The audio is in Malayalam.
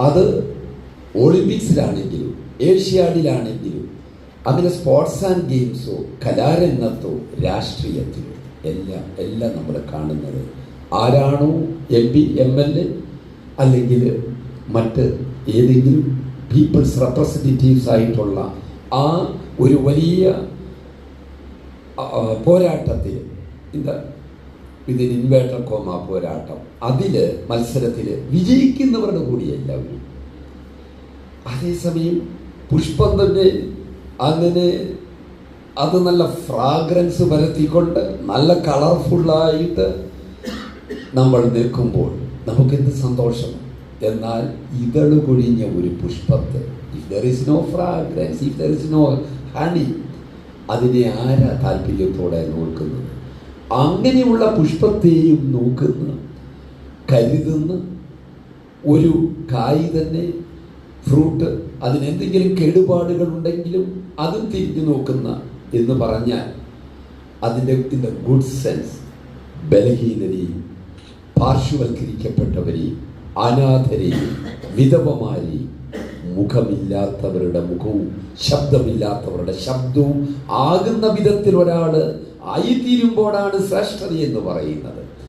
അത് ഒളിമ്പിക്സിലാണെങ്കിലും ഏഷ്യാഡിലാണെങ്കിലും അങ്ങനെ സ്പോർട്സ് ആൻഡ് ഗെയിംസോ കലാരംഗത്തോ രാഷ്ട്രീയത്തിലോ എല്ലാം എല്ലാം നമ്മൾ കാണുന്നത് ആരാണോ? M P M L A അല്ലെങ്കിൽ മറ്റ് ഏതെങ്കിലും പീപ്പിൾസ് റെപ്രസെന്റേറ്റീവ്സ് ആയിട്ടുള്ള ആ ഒരു വലിയ പോരാട്ടത്തെ പോരാട്ടത്തിൽ എന്താ ഇതിന് ഇൻവേർട്ടർ കോമ പോരാട്ടം. അതിൽ മത്സരത്തിൽ വിജയിക്കുന്നവരുടെ കൂടി എല്ലാവരും. അതേസമയം പുഷ്പം തന്നെ അങ്ങനെ അത് നല്ല ഫ്രാഗ്രൻസ് പരത്തിക്കൊണ്ട് നല്ല കളർഫുള്ളായിട്ട് നമ്മൾ നിൽക്കുമ്പോൾ നമുക്കെന്ത് സന്തോഷം? എന്നാൽ ഇതൾ കൊഴിഞ്ഞ ഒരു പുഷ്പത്ത്. If there is no fragrance if there is no honey അതിനെ ആരാ താല്പര്യത്തോടെ നോക്കുന്നത്? അങ്ങനെയുള്ള പുഷ്പത്തെയും നോക്കുന്ന കരുതുന്ന ഒരു കായ് തന്നെ ഫ്രൂട്ട് അതിനെന്തെങ്കിലും കേടുപാടുകൾ ഉണ്ടെങ്കിലും അതും തിരിഞ്ഞു നോക്കുന്ന എന്ന് പറഞ്ഞാൽ അതിന്റെ ഇൻ ദ ഗുഡ് സെൻസ് ബലഹീനരെയും പാർശ്വവൽക്കരിക്കപ്പെട്ടവരെയും അനാഥരെയും വിധവമാരെയും മുഖമില്ലാത്തവരുടെ മുഖവും ശബ്ദമില്ലാത്തവരുടെ ശബ്ദവും ആകുന്ന വിധത്തിൽ ഒരാൾ ആയിത്തീരുമ്പോഴാണ് ശ്രേഷ്ഠത എന്ന് പറയുന്നത്.